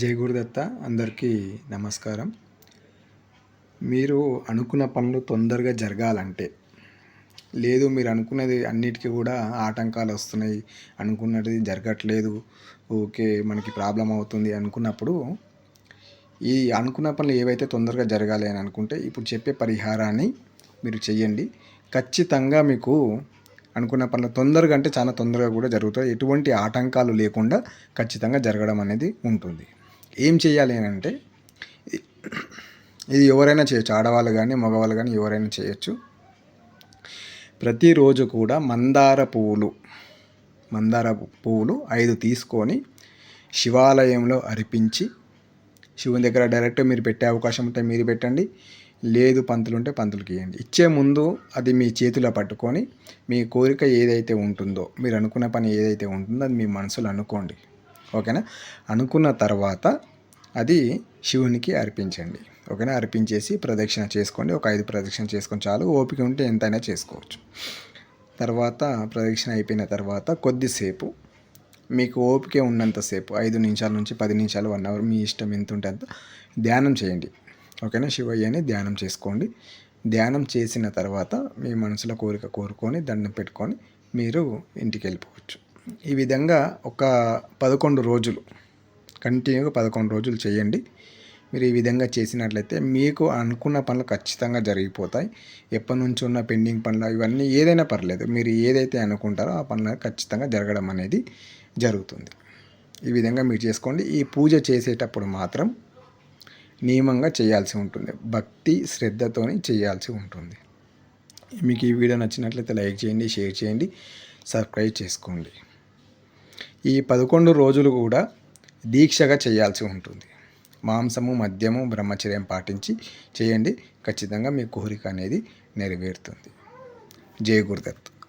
జై గురుదత్త అందరికీ నమస్కారం. మీరు అనుకున్న పనులు తొందరగా జరగాలంటే లేదు మీరు అనుకున్నది అన్నిటికీ కూడా ఆటంకాలు వస్తున్నాయి అనుకున్నది జరగట్లేదు ఓకే మనకి ప్రాబ్లం అవుతుంది అనుకున్నప్పుడు ఈ అనుకున్న పనులు ఏవైతే తొందరగా జరగాలి అని అనుకుంటే ఇప్పుడు చెప్పే పరిహారాన్ని మీరు చెయ్యండి. ఖచ్చితంగా మీకు అనుకున్న పనులు తొందరగా అంటే చాలా తొందరగా కూడా జరుగుతాయి. ఎటువంటి ఆటంకాలు లేకుండా ఖచ్చితంగా జరగడం అనేది ఉంటుంది. ఏం చేయాలి అని అంటే ఇది ఎవరైనా చేయొచ్చు. ఆడవాళ్ళు కానీ మగవాళ్ళు కానీ ఎవరైనా చేయొచ్చు. ప్రతిరోజు కూడా మందార పువ్వులు మందార పువ్వులు ఐదు తీసుకొని శివాలయంలో అర్పించి శివుని దగ్గర డైరెక్ట్ మీరు పెట్టే అవకాశం ఉంటే మీరు పెట్టండి. లేదు పంతులు ఉంటే పంతులకి ఇవ్వండి ఇచ్చే ముందు అది మీ చేతిలో పట్టుకొని మీ కోరిక ఏదైతే ఉంటుందో మీరు అనుకున్న పని ఏదైతే ఉంటుందో అది మీ మనసులో అనుకోండి. ఓకేనా? అనుకున్న తర్వాత అది శివునికి అర్పించండి. ఓకేనా? అర్పించేసి ప్రదక్షిణ చేసుకోండి. ఒక ఐదు ప్రదక్షిణ చేసుకొని చాలు. ఓపిక ఉంటే ఎంతైనా చేసుకోవచ్చు. తర్వాత ప్రదక్షిణ అయిపోయిన తర్వాత కొద్దిసేపు మీకు ఓపిక ఉన్నంతసేపు ఐదు నిమిషాల నుంచి పది నిమిషాలు వన్ అవర్ మీ ఇష్టం ఎంత ఉంటే అంత ధ్యానం చేయండి. ఓకేనా? శివయ్యని ధ్యానం చేసుకోండి. ధ్యానం చేసిన తర్వాత మీ మనసులో కోరిక కోరుకొని దండం పెట్టుకొని మీరు ఇంటికి వెళ్ళిపోవచ్చు. ఈ విధంగా ఒక పదకొండు రోజులు కంటిన్యూగా పదకొండు రోజులు చేయండి. మీరు ఈ విధంగా చేసినట్లయితే మీకు అనుకున్న పనులు ఖచ్చితంగా జరిగిపోతాయి. ఎప్పటి నుంచి ఉన్న పెండింగ్ పనులు ఇవన్నీ ఏదైనా పర్లేదు. మీరు ఏదైతే అనుకుంటారో ఆ పనులు ఖచ్చితంగా జరగడం అనేది జరుగుతుంది. ఈ విధంగా మీరు చేసుకోండి. ఈ పూజ చేసేటప్పుడు మాత్రం నియమంగా చేయాల్సి ఉంటుంది. భక్తి శ్రద్ధతోని చేయాల్సి ఉంటుంది. మీకు ఈ వీడియో నచ్చినట్లయితే లైక్ చేయండి షేర్ చేయండి సబ్స్క్రైబ్ చేసుకోండి. ఈ పదకొండు రోజులు కూడా దీక్షగా చేయాల్సి ఉంటుంది. మాంసము మద్యము బ్రహ్మచర్యం పాటించి చేయండి. ఖచ్చితంగా మీ కోరిక అనేది నెరవేరుతుంది. జయ గురుదత్.